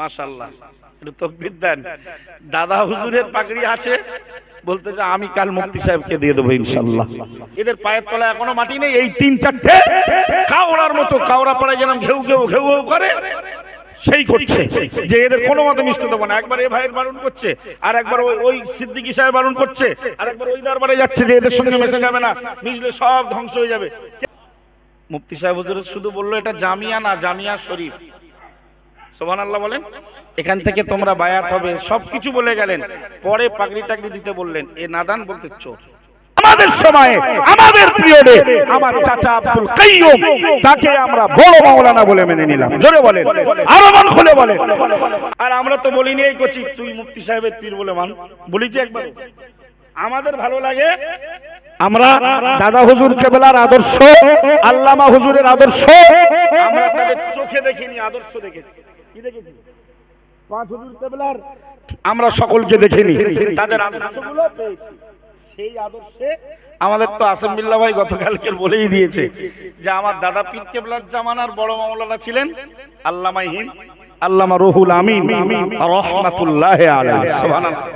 মাশাল্লাহ একটু তকবির দেন। দাদা হুজুরের পাগড়ি আছে, বলতে যে, আমি কাল মুফতি সাহেবকে দিয়ে দেবো ইনশাল্লাহ এদের পায়ের তলায় এখনও মাটি নেই, এই তিন চারটে কাওড়ার মতো কাওড়া পাড়ায় যেন ঘেউ ঘেউ ঘেউ ঘেউ করে, সেই করছে, যে এদের কোনো মতে মিশতে দেবো না। একবার এ ভাইয়ের বারণ করছে, আর একবার ওই সিদ্দিকি সাহেব বারণ করছে, আর একবার ওই দরবারে যাচ্ছে যে এদের সঙ্গে মেশে যাবে না, মিশলে সব ধ্বংস হয়ে যাবে। মুফতি সাহেব হুজুর শুধু বলল, এটা জামিয়া না, জামিয়া শরীফ। সোহান আল্লাহ বলেন এখান থেকে তোমরা বায়াত হবে সবকিছু বলে গেলেন। পরে পাগড়ি টাগড়ি দিতে বললেন এ নাদান বলতে চোর। আমাদের সময়ে আমাদের পিরিয়ডে আমার চাচা আব্দুল কাইয়ুম তাকে আমরা বড় মাওলানা বলে মেনে নিলাম। জোরে বলেন। আরও মন খুলে বলেন। আর আমরা তো বলিনি এই কচি তুই মুফতি সাহেবের পীর বলে মান। বলিছি একবার। আমাদের ভালো লাগে আমরা দাদা হুজুর কেবলার আদর্শ আল্লামা হুজুরের আদর্শ। আমরা তাদের চোখে দেখিনি আদর্শ দেখেছি। কি দেখেছি? পাঁচ হুজুর কেবলার আমরা সকলকে দেখিনি। তাদের আদর্শগুলো পেয়েছি। সেই আদর্শে আমাদের তো আসেম বিল্লাহ ভাই গতকালকে বলেই দিয়েছে যে আমার দাদা পীর কেবলার জামানার বড় মামলানা ছিলেন আল্লামা হিন আল্লামা রুহুল আমিন রহমাতুল্লাহ আলাইহি। সুবহানাল্লাহ।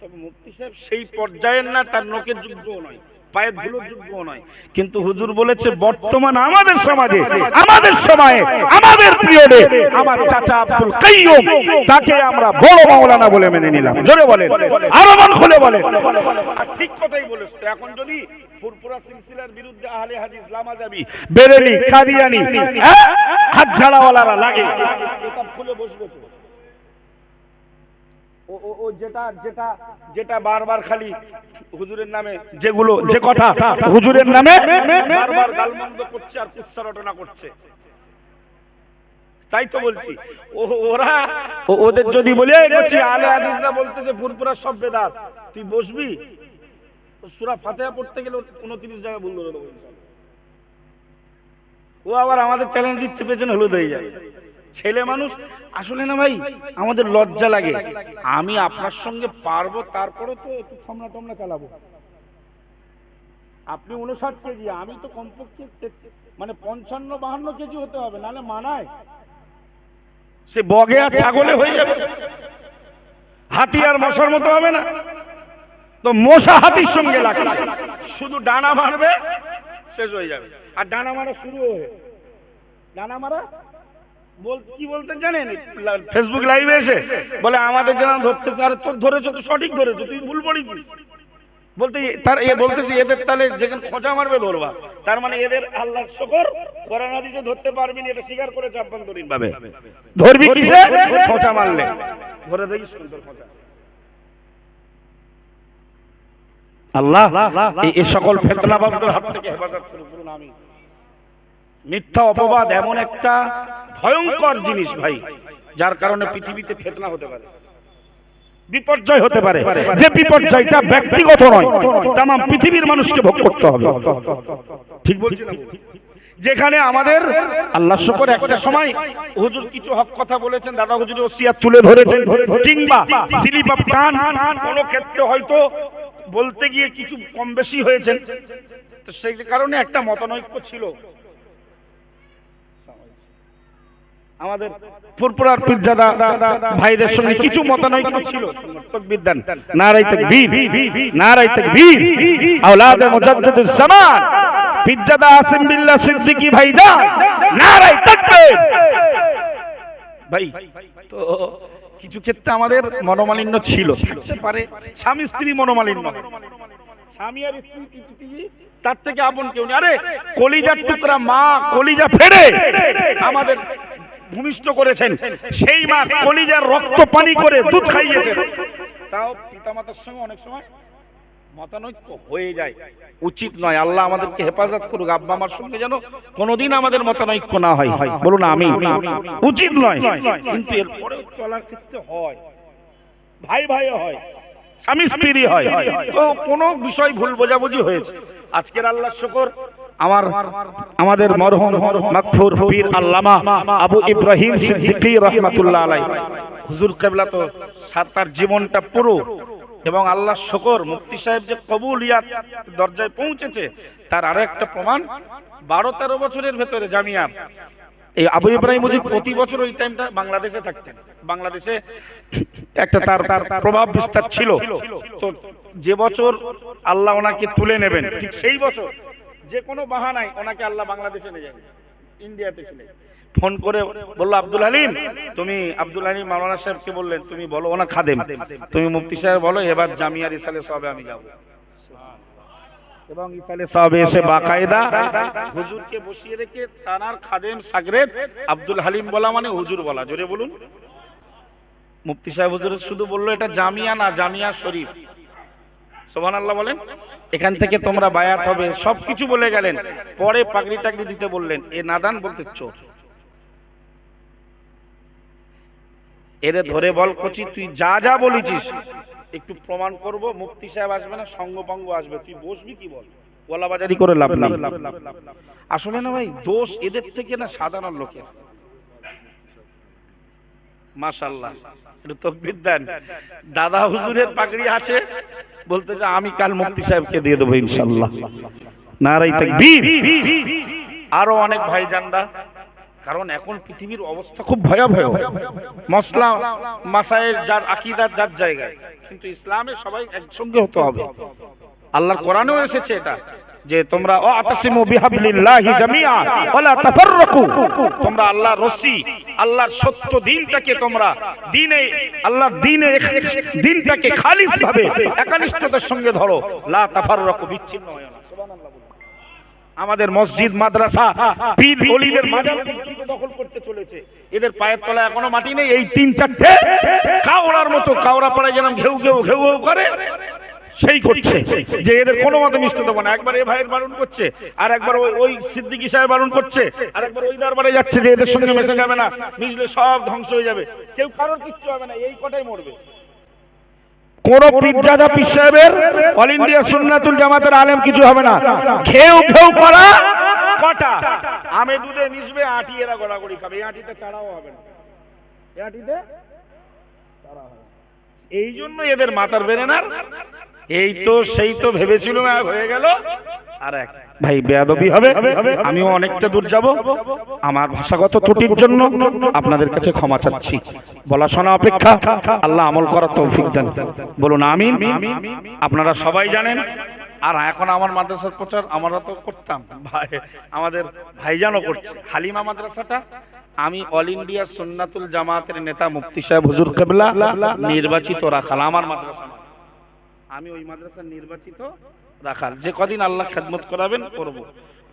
তবে মুফতি সাহেব সেই পর্যায়ের না তার নোকের যুদ্ধও নয়। পায়ের ধুলোর যুদ্ধও নয়। কিন্তু হুজুর বলেছে বর্তমান আমাদের সমাজে আমাদের সময়ে আমাদের পিরিয়ডে আমার চাচা আব্দুল কাইয়ুম তাকে আমরা বড় মাওলানা বলে মেনে নিলাম। জোরে বলেন। আরও মন খুলে বলেন। ঠিক কথাই বলেছ তো এখন যদি ফুরফুরা সিলসিলার বিরুদ্ধে আহলে হাদিস লামাজাবি বেরেলি কাদিয়ানি হ্যাঁ? হাত ঝাড়াওয়ালারা লাগে। কিতাব খুলে বসবে তো। ও যেটা যেটা যেটা বারবার খালি হুজুরের নামে যেগুলো, যে কথা তাই তো বলছি। ওরা ওদের যদি বলে, "এই বলছি, আলে হাদিসরা বলতে যে ফুরফুরা সব বেদাত। তুই বসবি? সূরা ফাতিহা পড়তে গেলে 29 জায়গায় ভুল ধরে দেবো। ও আবার আমাদের চ্যালেঞ্জ দিচ্ছে, পেছনে হলুদ হয়ে যায়। ছেলে মানুষ, আসলে না ভাই, আমাদের লজ্জা লাগে। আমি আপনার সঙ্গে পারব তারপরে তো একটু থমনা টমনা চালাবো। আপনি উনষাট কেজি, আমি তো কমপক্ষে মানে পঞ্চান্ন, বাহান্ন কেজি হতে হবে, নাহলে মানায়। সে বগে আর ছাগলে হয়ে যাবে। হাতি আর মশার মতো হবে না। তো মশা হাতির সঙ্গে লাগে শুধু ডানা মারবে, শেষ হয়ে যাবে। আর ডানা মারা শুরু হয়ে ডানা মারা কি বলতে জানেন? ফেসবুক লাইভে এসে বলে আমাদের যেন ধরতেছে আরে তোর ধরেছো তো সঠিক ধরেছো তুই ভুল পড়িছিস বলতে তার এ বলতেছে এদের তাহলে যেখানে খোঁজা মারবে ধরবা। তার মানে এদের আল্লাহর শকর কোরআন হাদিসে ধরতে পারবি না এটা স্বীকার করেছে আভ্যন্তরীণ ভাবে। ধরবি কিসে? খোঁচা মারলে। ধরে দেখিস সুন্দর খোঁচা। আল্লাহ এই- সকল ফেতনাবাজদের হাত থেকে হেফাজত করে পুরো আমি মিথ্যা অপবাদ এমন একটা ভয়ঙ্কর জিনিস ভাই, যার কারণে পৃথিবীতে ফেতনা হতে পারে। বিপর্যয় হতে পারে। যে বিপর্যয়টা ব্যক্তিগত নয় তাম পৃথিবীর মানুষকে ভোগ করতে হবে। ঠিক বলছি যেখানে আমাদের, আল্লাহ শুকর, একটা সময় হুজুর কিছু হক কথা বলেছেন, দাদা হুজুর ওসিয়াত তুলে ধরেছেন, কিংবা স্লিপ অফ টান, কোন ক্ষেত্রে হয়তো বলতে গিয়ে কিছু কম বেশি হয়েছেন। তো সেই কারণে একটা মতানৈক্য ছিল। আমাদের ফুরপুরার পিরজাদা ভাইদের সঙ্গে কিছু মতানৈক্য ছিল। তাকবীর দেন। নারাই তাকবীর। নারাই তাকবীর। আওলাদে মুজাদ্দিদুজ জামান সিদ্দিকী ভাইদা। নারাই তাকবীর। ভাই, তো কিছু ক্ষেত্রে আমাদের মনোমালিন্য ছিল। থাকতে পারে স্বামী স্ত্রী মনোমালিন্য। স্বামী আর স্ত্রী তার থেকে আপন কেউ আরে, কলিজার টুকরা মা কলিজা ফেড়ে। আমাদের ভূমিষ্ঠ করেছেন। সেই মা কলিজার রক্ত পানি করে দুধ খাইয়েছেন। তাও পিতামাতার সঙ্গে অনেক সময় মতানৈক্য হয়ে যায়। উচিত নয় আল্লাহ আমাদেরকে হেফাজত করুক আব্বা আমার সঙ্গে যেন কোনোদিন আমাদের মতানৈক্য না হয়। হয় বলুন আমি উচিত নয়। কিন্তু এরপরে চলার ক্ষেত্রে হয়। ভাই ভাই হয়। স্বামী স্ত্রী হয়। তো কোনো বিষয় ভুল বোঝাবুঝি হয়েছে। আজকের আল্লাহ শুকর আমার, আমাদের মরহুম মাকফুর পীর আল্লামা আবু ইব্রাহিম সিদ্দিকী রহমাতুল্লাহ আলাই হুজুর কেবলা তো তার জীবনটা পুরো এবং আল্লাহ শকর, মুফতি সাহেব যে কবুলিয়াত দরজায় পৌঁছেছে, তার আরও একটা প্রমাণ, বারো তেরো বছরের ভেতরে জামিয়া। এই আবু ইব্রাহিম মজিদ প্রতি বছর ওই টাইমটা বাংলাদেশে থাকতেন। বাংলাদেশে একটা তার তার প্রভাব বিস্তার ছিল। তো যে বছর আল্লাহ ওনাকে তুলে নেবেন, ঠিক সেই বছর যে কোনো বাহানায় ওনাকে আল্লাহ বাংলাদেশে নিয়ে যাবেন ইন্ডিয়াতে ছিলেন ফোন করে বলল, আব্দুল হালিম, তুমি আব্দুল হালিম মাওলানা সাহেবকে বললেন, তুমি বলো ওনার খাদেম, তুমি মুফতি সাহেব বলো, এবার জামিয়ার ইসালে সবে আমি যাব। এবং এসে বাকায়দা হুজুরকে বসিয়ে রেখে খাদেম আব্দুল হালিম বলা মানে হুজুর বলা, জোরে বলুন। হুজুর শুধু বলল, এটা জামিয়া না, জামিয়া শরীফ। সোহান আল্লাহ বলেন। এখান থেকে তোমরা বায়াত হবে, সবকিছু বলে গেলেন। পরে পাগড়ি টাগড়ি দিতে বললেন, এ নাদান বলতে চোর। এরে ধরে বল কচি, তুই যা যা বলেছিস, একটু প্রমাণ করব, মুফতি সাহেব আসবে না, সঙ্গপঙ্গ আসবে, তুই বসবি কি বল? গলাবাজারি করে লাভ নেই। আসলে না ভাই, দোষ এদের থেকে না সাধারণ লোকের। মাশাল্লাহ একটু তকবির দেন। দাদা হুজুরের পাগড়ি আছে বলতে যে আমি কাল মুফতি সাহেবকে দিয়ে দেবো ইনশাল্লাহ নারাই তাকবীর। আরও অনেক ভাইজানরা কারণ এখন পৃথিবীর অবস্থা খুব ভয়াবহ। মসলা মাসায়ের যার আকিদার যার জায়গায় কিন্তু ইসলামে সবাই একসঙ্গে হতে হবে। আল্লাহর কোরআনেও এসেছে এটা যে তোমরা আতাসিমু বিহাবলিল্লাহি জামিআ ওয়ালা তাফাররাকু। তোমরা আল্লাহর রশি আল্লাহর সত্য দিনটাকে তোমরা দিনে আল্লাহর দিনে দিনটাকে খালিস ভাবে একানিষ্ঠতার সঙ্গে ধরো। লা তাফাররাকু বিচ্ছিন্ন হয় না আমাদের মসজিদ মাদ্রাসা পীর অলিদের মাজার দখল করতে চলেছে। এদের পায়ের তলায় এখনও মাটি নেই। এই তিন চারটে কাওড়ার মতো কাওড়া পাড়ায় যেন ঘেউ ঘেউ ঘেউ ঘেউ করে সেই করছে যে এদের কোনো মতে মিশতে দেবো না। একবার এ ভাইয়ের বারণ করছে, আর একবার ওই ওই সিদ্দিকি সাহেব বারণ করছে, আর একবার ওই দরবারে যাচ্ছে যে এদের সঙ্গে মেশে যাবে না। মিশলে সব ধ্বংস হয়ে যাবে। কেউ কারোর কিচ্ছু হবে না, এই কটাই মরবে। কোন পীরজাদা পীর সাহেবের অল ইন্ডিয়া সুন্নাতুল জামাতের আলেম কিছু হবে না। ঘেউ ঘেউ করা কটা? আমে দুধে মিশবে, আটি এরা গড়াগড়ি খাবে। এই আটিতে হবে না। এই আটিতে এই জন্য এদের মাথার বেরেনার এই তো সেই তো ভেবেছিল হয়ে গেল। আর এক ভাই, বেয়াদবি হবে। আমিও অনেকটা দূর যাব। আমার ভাষাগত ত্রুটির জন্য আপনাদের কাছে ক্ষমা চাচ্ছি। বলা শোনা অপেক্ষা। আল্লাহ আমল করার তৌফিক দেন। বলুন, আমিন। আপনারা সবাই জানেন। আর এখন আমার মাদ্রাসার প্রচার আমরা তো করতাম। ভাই, আমাদের ভাইজানও করছে। হালিমা মাদ্রাসাটা। আমি অল ইন্ডিয়া সুন্নাতুল জামাতের নেতা মুফতি সাহেব হুজুর কেবলা নির্বাচিত রাখাল। আমার মাদ্রাসা। আমি ওই মাদ্রাসার নির্বাচিত রাখাল। যে কদিন আল্লাহ খেদমত করাবেন, করব।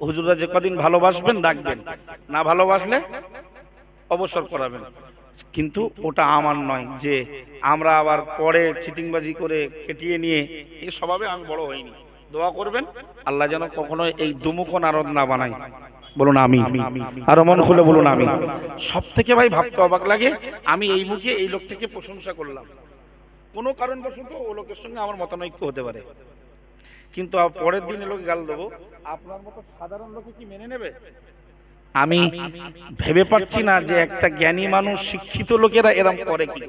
হুজুররা যে কদিন ভালোবাসবেন, ডাকবেন। না ভালোবাসলে অবসর করাবেন। কিন্তু ওটা আমার নয় যে আমরা আবার পরে চিটিংবাজি করে কেটিয়ে নিয়ে এই স্বভাবে আমি বড় হইনি। দোয়া করবেন, আল্লাহ যেন কখনো এই দুমুখ নারদ না বানাই বলুন আমি আরও মন খুলে বলুন আমি সব থেকে ভাই ভাবতে অবাক লাগে, আমি এই মুখে এই লোকটাকে প্রশংসা করলাম। কোনো কারণবশত ও লোকের সঙ্গে আমার মতানৈক্য হতে পারে। কিন্তু পরের দিন লোক গাল দেবো। আপনার মতো সাধারণ লোকে কি মেনে নেবে? আমি ভেবে পাচ্ছি না যে একটা জ্ঞানী মানুষ শিক্ষিত লোকেরা এরম করে কি।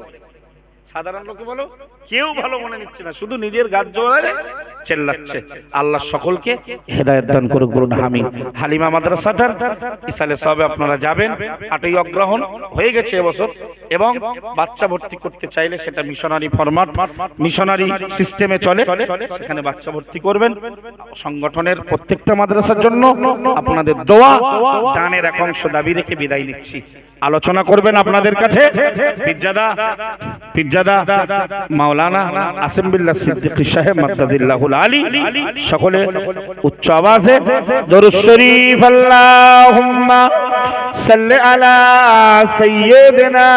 সাধারণ লোকে বলো কেউ ভালো মনে নিচ্ছে না শুধু নিজের গাছ জোড়ারে চেল্লাচ্ছে। আল্লাহ সকলকে হেদায়ত দান করুক বলুন, হামিন। হালিমা মাদ্রাসাটার ইসালে সবে আপনারা যাবেন। আটই অগ্রহণ হয়ে গেছে এবছর এবং বাচ্চা ভর্তি করতে চাইলে সেটা মিশনারি ফরম্যাট, মিশনারি সিস্টেমে চলে। সেখানে বাচ্চা ভর্তি করবেন। সংগঠনের প্রত্যেকটা মাদ্রাসার জন্য আপনাদের দোয়া, দানের এক অংশ দাবি রেখে বিদায় নিচ্ছি। আলোচনা করবেন আপনাদের কাছে পিজ্জাদা পিজ্জাদা মাওলানা আসিম বিল্লাহ সিদ্দিকী সাহেব মাদ্দাদিল্লাহুল আলী সকলে উচ্চ আওয়াজে দরুদ শরীফ আল্লাহুম্মা সাল্লি আলা সাইয়্যিদিনা